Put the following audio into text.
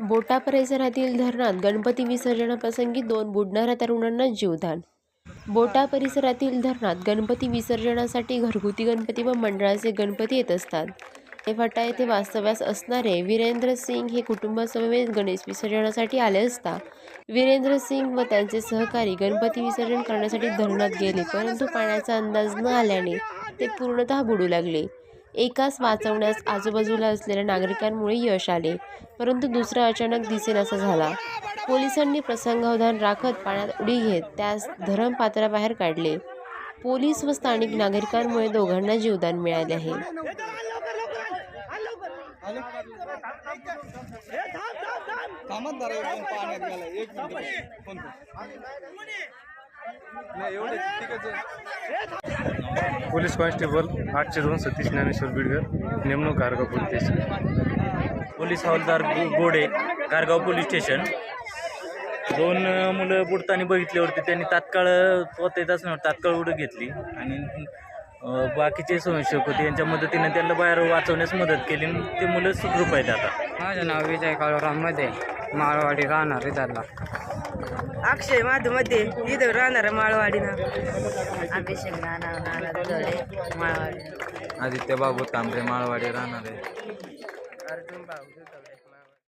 बोटा परिसरातील धरणात गणपती विसर्जनाप्रसंगी दोन बुडणाऱ्या तरुणांना जीवदान. बोटा परिसरातील धरणात गणपती विसर्जनासाठी घरगुती गणपती व मंडळाचे गणपती येत असतात. ते फटा येथे वास्तव्यास असणारे वीरेंद्र सिंग हे कुटुंबासमवेत गणेश विसर्जनासाठी आले असता. वीरेंद्र सिंग व त्यांचे सहकारी गणपती विसर्जन करण्यासाठी धरणात गेले परंतु पाण्याचा अंदाज न आल्याने ते पूर्णतः बुडू लागले. एकास वाचवण्यास आजूबाजूला असलेल्या नागरिकांमुळे यश आले. परंतु दुसरा अचानक दिसेनासा झाला. पोलिसांनी प्रसंगावधान राखत पाण्यात उडी घेत त्यास धरण पात्राबाहेर काढले. पोलीस व स्थानिक नागरिकांमुळे दोघांना जीवदान मिळाले आहे. एक आहे. पोलीस कॉन्स्टेबल आठशे दोन सतीश ज्ञानेश्वर बिडगर नेमणूक कारगाव पोलीस स्टेशन. पोलीस हवालदार गोडे कारगाव पोलीस स्टेशन. दोन मुलं बुडताना बघितल्यावरती त्यांनी तात्काळ पोहता येत असल्यावर तात्काळ उडी घेतली. आणि बाकीचे संशयक होते यांच्या मदतीने त्यांना बाहेर वाचवण्यास मदत केली. आणि ते मुलं सुखरूप आहेत आता. माझं नाव विजय काळोराममध्ये माळवाडी राहणार इथला. अक्षय माधवमध्ये इथं राहणार माळवाडी ना अभिषेक नाना माळवाडी. आदित्य बाबू तांबरे माळवाडी राहणार. आहे अर्जुन भाऊ